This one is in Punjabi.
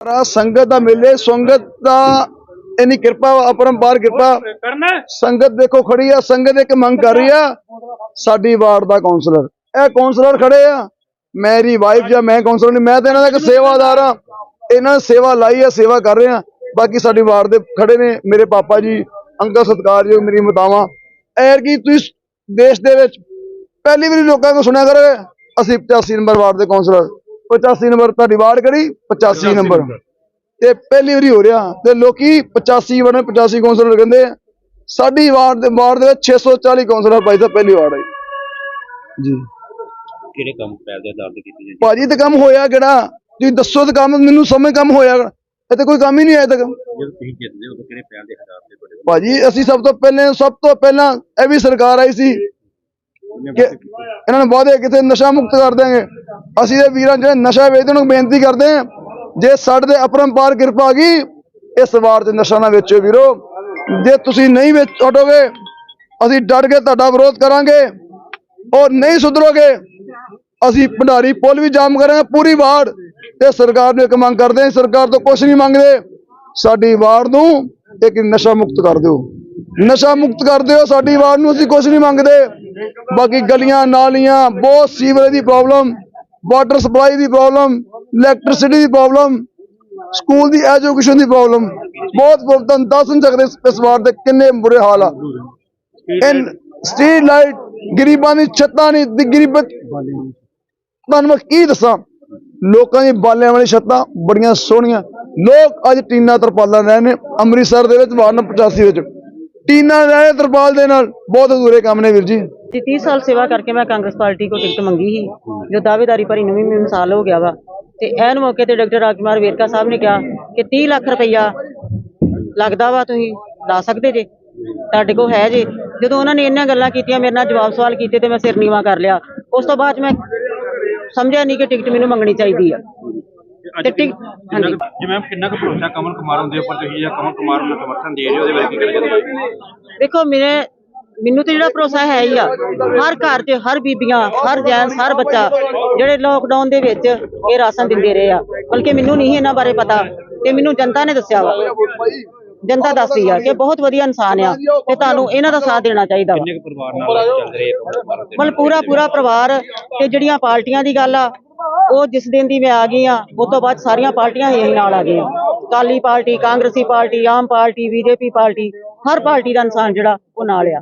ਸਾਰਾ ਸੰਗਤ ਦਾ ਮਿਲੇ ਸੰਗਤ ਦਾ ਇਨੀ ਕਿਰਪਾ ਅਪਰੰਪਾਰ ਕਿਰਪਾ। ਸੰਗਤ ਦੇਖੋ ਖੜੀ ਆ ਸੰਗਤ ਇੱਕ ਮੰਗ ਕਰ ਰਹੀ ਆ ਸਾਡੀ ਵਾਰਡ ਦਾ ਕਾਉਂਸਲਰ ਇਹ ਕਾਉਂਸਲਰ ਖੜੇ ਆ ਮੇਰੀ ਵਾਈਫ ਜਾਂ ਮੈਂ ਕਾਉਂਸਲਰ ਨਹੀਂ ਮੈਂ ਤਾਂ ਇਹਨਾਂ ਦਾ ਇੱਕ ਸੇਵਾਦਾਰ ਆ। ਇਹਨਾਂ ਸੇਵਾ ਲਾਈ ਆ ਸੇਵਾ ਕਰ ਰਹੇ ਆ। ਬਾਕੀ ਸਾਡੀ ਵਾਰਡ ਦੇ ਖੜੇ ਨੇ ਮੇਰੇ ਪਾਪਾ ਜੀ ਅੰਕਲ ਸਤਿਕਾਰਯੋਗ ਮੇਰੀ ਮਾਤਾਵਾਂ। ਐਰ ਕੀ ਤੁਸੀਂ ਦੇਸ਼ ਦੇ ਵਿੱਚ ਪਹਿਲੀ ਵਾਰੀ ਲੋਕਾਂ ਨੂੰ ਸੁਣਿਆ ਕਰੋਗੇ ਅਸੀਂ 85 ਨੰਬਰ ਵਾਰਡ ਦੇ ਕਾਉਂਸਲਰ 85 ਨੰਬਰ ਤੁਹਾਡੀ ਵਾਰਡ ਕਿਹੜੀ? 85 ਨੰਬਰ। ਤੇ ਪਹਿਲੀ ਵਾਰੀ ਹੋ ਰਿਹਾ ਤੇ ਲੋਕੀ 85 ਬਣੇ 85 ਕਾਉਂਸਲਰ ਕਹਿੰਦੇ ਆ ਸਾਡੀ ਵਾਰਡ ਦੇ ਵਾਰਡ ਦੇ ਵਿੱਚ 640 ਕਾਉਂਸਲਰ ਭਾਈ ਸਾਹਿਬ ਪਹਿਲੀ ਵਾਰਡ ਹੈ ਜੀ। ਕਿਹੜੇ ਕੰਮ ਦੇ ਆਧਾਰ ਤੇ ਕੀਤੀ ਜਾਂਦੀ? ਭਾਜੀ ਤੇ ਕੰਮ ਹੋਇਆ ਕਿਹੜਾ? ਤੁਸੀਂ ਦੱਸੋ ਤੇ ਕੰਮ ਮੈਨੂੰ ਸਮਝ ਕੰਮ ਹੋਇਆ। ਇੱਥੇ ਕੋਈ ਕੰਮ ਹੀ ਨਹੀਂ ਆਇਆ ਤੱਕ। ਜਦੋਂ ਤੁਸੀਂ ਜਿੱਤਦੇ ਹੋ ਤਾਂ ਕਿਹੜੇ ਦੇ ਆਧਾਰ ਤੇ ਤੁਹਾਡੇ ਭਾਜੀ ਅਸੀਂ ਸਭ ਤੋਂ ਪਹਿਲੇ ਸਭ ਤੋਂ ਪਹਿਲਾਂ ਇਹ ਵੀ ਸਰਕਾਰ ਆਈ ਸੀ ਕਿ ਇਹਨਾਂ ਨੇ ਵਾਅਦੇ ਕਿਤੇ ਨਸ਼ਾ ਮੁਕਤ ਕਰ ਦੇਂਗੇ ਅਸੀਂ ਇਹ ਵੀਰਾਂ ਜਿਹੜੇ ਨਸ਼ਾ ਵੇਚਦੇ ਨੂੰ ਬੇਨਤੀ ਕਰਦੇ ਹਾਂ ਜੇ ਸਾਡੇ ਤੇ ਅਪਰੰਪਾਰ ਕਿਰਪਾ ਗਈ ਇਸ ਵਾਰ ਤੇ ਨਸ਼ਾ ਨਾ ਵੇਚੋ ਵੀਰੋ। ਜੇ ਤੁਸੀਂ ਨਹੀਂ ਵੇਚ ਹਟੋਗੇ ਅਸੀਂ ਡਟ ਕੇ ਤੁਹਾਡਾ ਵਿਰੋਧ ਕਰਾਂਗੇ ਔਰ ਨਹੀਂ ਸੁਧਰੋਗੇ ਅਸੀਂ ਭੰਡਾਰੀ ਪੁਲ ਵੀ ਜਾਮ ਕਰਾਂਗੇ ਪੂਰੀ ਵਾਰਡ ਤੇ ਸਰਕਾਰ ਨੂੰ ਇੱਕ ਮੰਗ ਕਰਦੇ ਹਾਂ ਸਰਕਾਰ ਤੋਂ ਕੁਝ ਨਹੀਂ ਮੰਗਦੇ। ਸਾਡੀ ਵਾਰਡ ਨੂੰ ਇੱਕ ਨਸ਼ਾ ਮੁਕਤ ਕਰ ਦਿਓ। ਨਸ਼ਾ ਮੁਕਤ ਕਰ ਦਿਓ ਸਾਡੀ ਵਾਰਡ ਨੂੰ ਅਸੀਂ ਕੁਝ ਨਹੀਂ ਮੰਗਦੇ। ਬਾਕੀ ਗਲੀਆਂ ਨਾਲੀਆਂ ਬਹੁਤ ਸੀਵਰੇਜ ਦੀ ਪ੍ਰੋਬਲਮ ਵਾਟਰ ਸਪਲਾਈ ਦੀ ਪ੍ਰੋਬਲਮ ਇਲੈਕਟ੍ਰਿਸਿਟੀ ਦੀ ਪ੍ਰੋਬਲਮ ਸਕੂਲ ਦੀ ਐਜੂਕੇਸ਼ਨ ਦੀ ਪ੍ਰੋਬਲਮ ਬਹੁਤ ਤੁਹਾਨੂੰ ਦੱਸ ਨਹੀਂ ਸਕਦੇ ਇਸ- ਵਾਰ ਦੇ ਕਿੰਨੇ ਬੁਰੇ ਹਾਲ ਆ। ਇਨ ਸਟਰੀਟ ਲਾਈਟ ਗਰੀਬਾਂ ਦੀ ਛੱਤਾਂ ਨਹੀਂ ਦੀ ਗਰੀਬ ਤੁਹਾਨੂੰ ਮੈਂ ਕੀ ਦੱਸਾਂ? ਲੋਕਾਂ ਦੀ ਬਾਲਿਆਂ ਵਾਲੀ ਛੱਤਾਂ ਬੜੀਆਂ ਸੋਹਣੀਆਂ। ਲੋਕ ਅੱਜ ਟੀਨਾ ਤਰਪਾਲਾਂ ਰਹੇ ਨੇ ਅੰਮ੍ਰਿਤਸਰ ਦੇ ਵਿੱਚ ਵਾਰਡ ਨੰਬਰ 85 ਵਿੱਚ। ਟੀਨਾ ਰਹੇ ਤਰਪਾਲ ਦੇ ਨਾਲ। ਬਹੁਤ ਅਧੂਰੇ ਕੰਮ ਨੇ ਵੀਰ ਜੀ। ਜੀ 30 ਸਾਲ ਸੇਵਾ ਕਰਕੇ ਮੈਂ ਕਾਂਗਰਸ ਪਾਰਟੀ ਕੋ ਟਿਕਟ ਮੰਗੀ ਸੀ ਜੋ ਦਾਅਵੇਦਾਰੀ ਭਰੀ ਨੂੰ ਵੀ ਮੈਨੂੰ ਸਾਲ ਹੋ ਗਿਆ ਵਾ। ਤੇ ਐਨ ਮੌਕੇ ਤੇ ਡਾਕਟਰ ਰਾਜਕੁਮਾਰ ਵੇਰਕਾ ਸਾਹਿਬ ਨੇ ਕਿਹਾ ਕਿ 30 ਲੱਖ ਰੁਪਈਆ ਲੱਗਦਾ ਵਾ ਤੁਸੀਂ ਲਾ ਸਕਦੇ ਜੇ। ਤੁਹਾਡੇ ਕੋਲ ਹੈ ਜੇ। ਜਦੋਂ ਉਹਨਾਂ ਨੇ ਇੰਨੀਆਂ ਗੱਲਾਂ ਕੀਤੀਆਂ ਮੇਰੇ ਨਾਲ ਜਵਾਬ ਸਵਾਲ ਕੀਤੇ ਤੇ ਮੈਂ ਸਿਰ ਨੀਵਾ ਕਰ ਲਿਆ। ਉਸ ਤੋਂ ਬਾਅਦ ਮੈਂ ਸਮਝਿਆ ਨਹੀਂ ਕਿ ਟਿਕਟ ਮੈਨੂੰ ਮੰਗਣੀ ਚਾਹੀਦੀ ਆ। ਤੇ ਜਿਵੇਂ ਕਿੰਨਾ ਕੁ ਭਰੋਸਾ ਕਮਲ ਕੁਮਾਰ ਹੁੰਦੇ ਉੱਪਰ ਤੁਸੀਂ ਜਾਂ ਕਮਲ ਕੁਮਾਰ ਨੂੰ ਸਮਰਥਨ ਦੇ ਰਹੇ ਹੋ ਉਹਦੇ ਬਾਰੇ ਕੀ ਕਹਿਣਾ ਚਾਹੁੰਦੇ ਹੋ ਦੇਖੋ ਮੇਰੇ ਮੈਨੂੰ ਤੇ ਜਿਹੜਾ ਭਰੋਸਾ ਹੈ ਹੀ ਆ ਹਰ ਘਰ 'ਚ ਹਰ ਬੀਬੀਆਂ ਹਰ ਜੈਂਟਸ ਹਰ ਬੱਚਾ ਜਿਹੜੇ ਲੋਕਡਾਊਨ ਦੇ ਵਿੱਚ ਇਹ ਰਾਸ਼ਨ ਦਿੰਦੇ ਰਹੇ ਆ। ਬਲਕਿ ਮੈਨੂੰ ਨਹੀਂ ਇਹਨਾਂ ਬਾਰੇ ਪਤਾ ਤੇ ਮੈਨੂੰ ਜਨਤਾ ਨੇ ਦੱਸਿਆ ਵਾ। ਜਨਤਾ ਦੱਸਦੀ ਆ ਕਿ ਬਹੁਤ ਵਧੀਆ ਇਨਸਾਨ ਆ ਤੇ ਤੁਹਾਨੂੰ ਇਹਨਾਂ ਦਾ ਸਾਥ ਦੇਣਾ ਚਾਹੀਦਾ ਵਾ। ਮਤਲਬ ਪੂਰਾ ਪੂਰਾ ਪਰਿਵਾਰ ਤੇ ਜਿਹੜੀਆਂ ਪਾਰਟੀਆਂ ਦੀ ਗੱਲ ਆ ਉਹ ਜਿਸ ਦਿਨ ਦੀ ਮੈਂ ਆ ਗਈ ਆ ਉਸ ਤੋਂ ਬਾਅਦ ਸਾਰੀਆਂ ਪਾਰਟੀਆਂ ਹੀ ਨਾਲ ਆ ਗਈਆਂ। ਕਾਲੀ ਪਾਰਟੀ ਕਾਂਗਰਸੀ party Aam party BJP party ਹਰ ਪਾਰਟੀ ਦਾ ਇਨਸਾਨ ਜਿਹੜਾ ਉਹ ਨਾਲ ਆ।